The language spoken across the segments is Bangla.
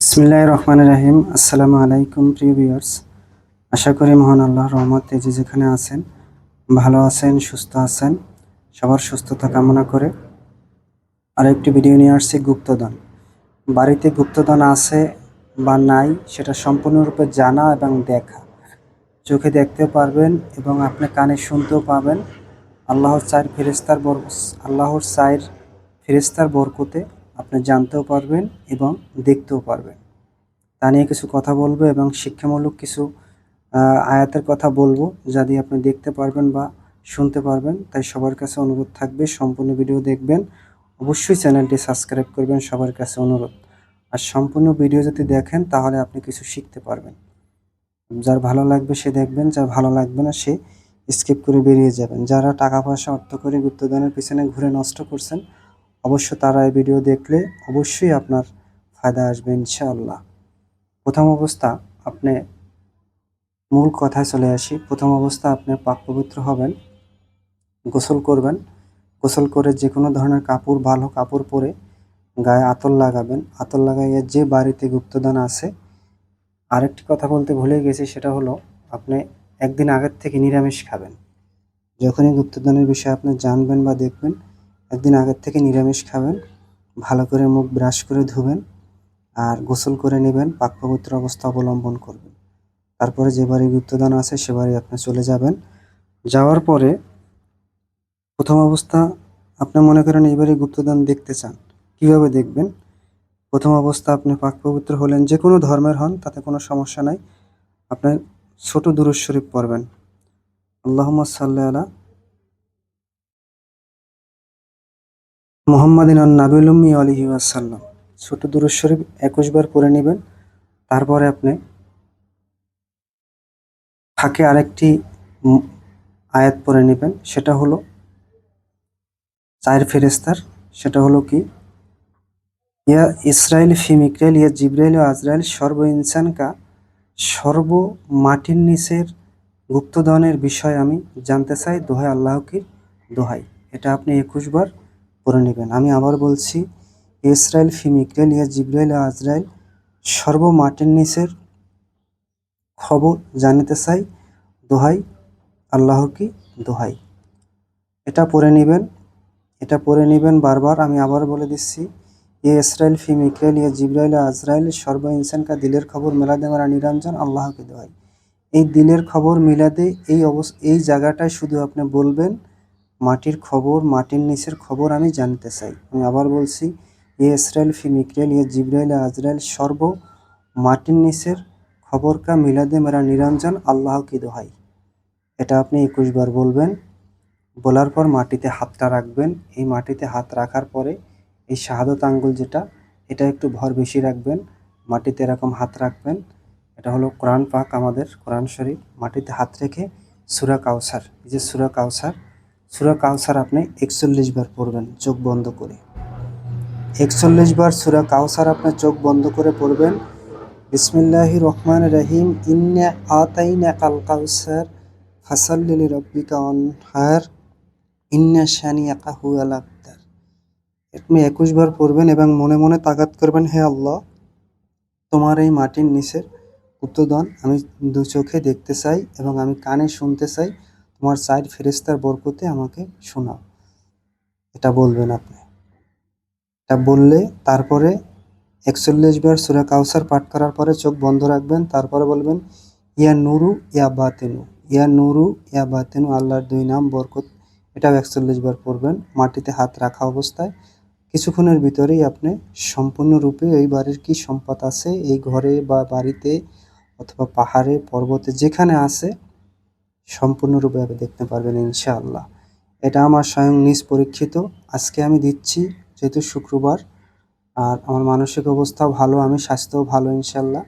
বিসমিল্লাহ রহমান রাহিম। আসসালামু আলাইকুম, প্রিয় ভিউয়ার্স। আশা করি মহান আল্লাহর রহমতে যে যেখানে আছেন, ভালো আছেন, সুস্থ আছেন, সবার সুস্থতা কামনা করে আর একটি ভিডিও নিয়ে আসছি গুপ্তধন। বাড়িতে গুপ্তধন আছে বা নাই, সেটা সম্পূর্ণরূপে জানা এবং দেখা। চোখে দেখতেও পারবেন এবং আপনি কানে শুনতেও পাবেন। আল্লাহর চার ফেরেস্তার বর আল্লাহর চায়ের ফেরেস্তার বরকতে আপনি জানতেও পারবেন এবং দেখতেও পারবেন। তা নিয়ে কিছু কথা বলব এবং শিক্ষামূলক কিছু আয়াতের কথা বলব যা দিয়ে আপনি দেখতে পারবেন বা শুনতে পারবেন। তাই সবার কাছে অনুরোধ থাকবে, সম্পূর্ণ ভিডিও দেখবেন। অবশ্যই চ্যানেলটি সাবস্ক্রাইব করবেন, সবার কাছে অনুরোধ। আর সম্পূর্ণ ভিডিও যদি দেখেন, তাহলে আপনি কিছু শিখতে পারবেন। যার ভালো লাগবে সে দেখবেন, যার ভালো লাগবে না সে স্কিপ করে বেরিয়ে যাবেন। যারা টাকা পয়সা অর্থ করে গুপ্তদানের পিছনে ঘুরে নষ্ট করছেন অবশ্য তারা এই ভিডিও দেখলে অবশ্যই আপনার ফায়দা আসবে ইনশাআল্লাহ। প্রথম অবস্থা, আপনি মূল কথায় চলে আসি। প্রথম অবস্থা, আপনি পাক পবিত্র হবেন, গোসল করবেন। গোসল করে যে কোনো ধরনের কাপড়, ভালো কাপড় পরে গায়ে আতর লাগাবেন। আতর লাগাইয়ে যে বাড়িতে গুপ্তদান আছে, আরেকটি কথা বলতে ভুলে গেছি, সেটা হলো আপনি একদিন আগের থেকে নিরামিষ খাবেন। যখনই গুপ্তদানের বিষয়ে আপনি জানবেন বা দেখবেন একদিন আগের থেকে নিরামিষ খাবেন, ভালো করে মুখ ব্রাশ করে ধুবেন আর গোসল করে নেবেন, পাক পবিত্র অবস্থা অবলম্বন করবেন। তারপরে যে বাড়ি গুপ্তদান আছে সে বাড়ি আপনি চলে যাবেন। যাওয়ার পরে প্রথম অবস্থা, আপনি মনে করেন এইবারে গুপ্তদান দেখতে চান, কীভাবে দেখবেন? প্রথম অবস্থা, আপনি পাক পবিত্র হলেন, যে কোনো ধর্মের হন, তাতে কোনো সমস্যা নাই। আপনার ছোট দুরুজ শরীফ পড়বেন। আল্লাহুম্মা সাল্লি আলা মুহাম্মাদিন নাবিল উম্মি আলিহি ওয়াসাল্লাম। ছোট দুরুজ শরীফ একুশ বার পড়ে নেবেন। তারপরে আপনি ফাঁকে আরেকটি আয়াত পড়ে নেবেন। সেটা হলো চায়ের ফেরেস্তার সেটা হলো কি? ইয়া ইসরায়েল ফি মিকরাইল ইয়া জিব্রাইল ও আজরাইল, সর্ব ইনসান কা সর্ব মাটির নিচের গুপ্তধনের বিষয় আমি জানতে চাই দোহাই আল্লাহকে দোহাই এটা আপনি একুশ বার পড়ে নেবেন। আমি আবার বলছি, ইসরায়েল ফিমিক্রেল ইয়া জিব্রাইল আজরাইল সর্ব মাটির নিচের খবর জানিতে চাই। দোহাই, আল্লাহ কি দোহাই। এটা পড়ে নেবেন, এটা পড়ে নেবেন বারবার। আমি আবার বলে দিচ্ছি ইয়ে ইসরায়েল ফি মিকাইল ইয়ে জিব্রাইল আজরাইল সর্ব ইনসান কা দিলের খবর মেলাদে মারা নিরঞ্জন আল্লাহকে দোহাই। এই দিলের খবর মিলাদে এই অবস, এই জায়গাটায় শুধু আপনি বলবেন মাটির খবর, মাটির নিচের খবর আমি জানতে চাই। আমি আবার বলছি ইয়ে ইসরায়েল ফি মিকাইল ইয়ে জিব্রাইল আজরাইল, সর্ব মাটির নিচের খবর কা মিলাদে মেরা নিরঞ্জন আল্লাহ কি দোহাই। এটা আপনি একুশ বার বলবেন, বলার পর মাটিতে হাতটা রাখবেন। এই মাটিতে হাত রাখার পরে এই শাহাদত আঙ্গুল যেটা, এটা একটু ভর বেশি রাখবেন, মাটিতে এরকম হাত রাখবেন। এটা হলো কোরআন পাক আমাদের, কোরআন শরীফ। মাটিতে হাত রেখে সুরা কাউসার এই যে সুরা কাউসার সুরা কাউসার আপনি একচল্লিশ বার পড়বেন, চোখ বন্ধ করে। একচল্লিশ বার সুরা কাউসার আপনার চোখ বন্ধ করে পড়বেন। বিসমিল্লাহি রহমান রহিম, ইন্না আতাইনা কাল কাউসার ফাসাল্লিলি রব্বিকা অনহার ইন্না শানিয়াকা হুয়াল আবতার আপনি একুশ বার পড়বেন এবং মনে মনে তাগাত করবেন, হে আল্লাহ, তোমার এই মাটির নিচের উত্তদন আমি দু চোখে দেখতে চাই এবং আমি কানে শুনতে চাই। তোমার সাইড ফেরেস্তার বরকতে আমাকে শোনাও। এটা বলবেন আপনি। এটা বললে তারপরে একচল্লিশ বার সুরা কাউসার পাঠ করার পরে চোখ বন্ধ রাখবেন, তারপরে বলবেন, ইয়া নুরু, ইয়া বাতেনু। ইয়া নুরু, ইয়া বাতেনু, আল্লাহর দুই নাম, বরকত। এটাও একচল্লিশ বার পড়বেন, মাটিতে হাত রাখা অবস্থায়। কিছুক্ষণের ভিতরেই আপনি সম্পূর্ণরূপে এই বাড়ির কি সম্পদ আছে, এই ঘরে বা বাড়িতে অথবা পাহাড়ে, পর্বতে, যেখানে আছে সম্পূর্ণরূপে আপনি দেখতে পারবেন ইনশাআল্লাহ। এটা আমার স্বয়ং নিজ পরীক্ষিত। আজকে আমি দিচ্ছি যেহেতু শুক্রবার, আর আমার মানসিক অবস্থাও ভালো, আমি স্বাস্থ্যও ভালো ইনশাল্লাহ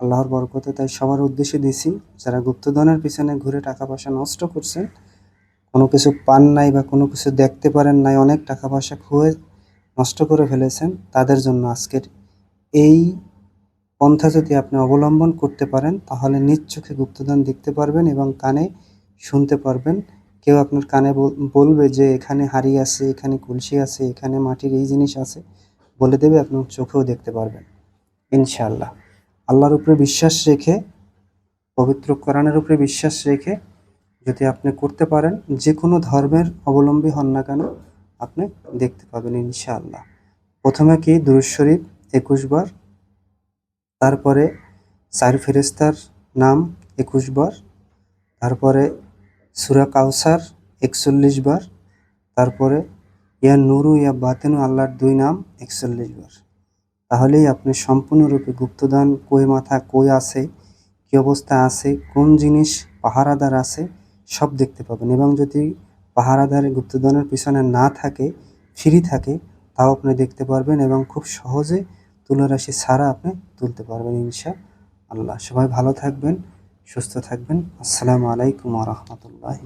আল্লাহর বরকতে তাই সবার উদ্দেশ্যে দিছি, যারা গুপ্তধনের পিছনে ঘুরে টাকা পয়সা নষ্ট করছেন, কোনো কিছু পান নাই বা কোনো কিছু দেখতে পারেন নাই, অনেক টাকা পয়সা খুঁয়ে নষ্ট করে ফেলেছেন, তাদের জন্য আজকের এই পন্থা যদি আপনি অবলম্বন করতে পারেন, তাহলে নিজ চোখে গুপ্তধন দেখতে পারবেন এবং কানে শুনতে পারবেন। কেউ আপনার কানে বলবে যে এখানে হাড়ি আছে, এখানে কলসি আছে, এখানে মাটির এই জিনিস আছে, বলে দেবে আপনি চোখেও দেখতে পারবেন। ইনশাআল্লাহ। আল্লাহর উপরে বিশ্বাস রেখে, পবিত্র কোরআনের উপরে বিশ্বাস রেখে যদি আপনি করতে পারেন যে কোনো ধর্মের অবলম্বী হন না কেন, আপনি দেখতে পাবেন ইনশাআল্লাহ। প্রথমে কি? দুরুজ শরীফ একুশ বার তারপরে চার ফেরেস্তার নাম একুশ বার, তারপরে সুরা কাউসার একচল্লিশ বার, তারপরে ইয়া নুরু ইয়া বাতেনু আল্লাহর দুই নাম একচল্লিশ বার। তাহলেই আপনি সম্পূর্ণরূপে গুপ্তদান কই মাথা কই আছে, কি অবস্থা আছে, কোন জিনিস পাহারাদার আছে, সব দেখতে পাবেন। এবং যদি পাহারাদার গুপ্তদানের পিছনে না থাকে, ফ্রি থাকে, তাও আপনি দেখতে পারবেন এবং খুব সহজে তুলারাশি ছাড়া আপনি তুলতে পারবেন ইনশা আল্লাহ। সবাই ভালো থাকবেন, সুস্থ থাকবেন। আসসালামু আলাইকুম রহমতুল্লাহ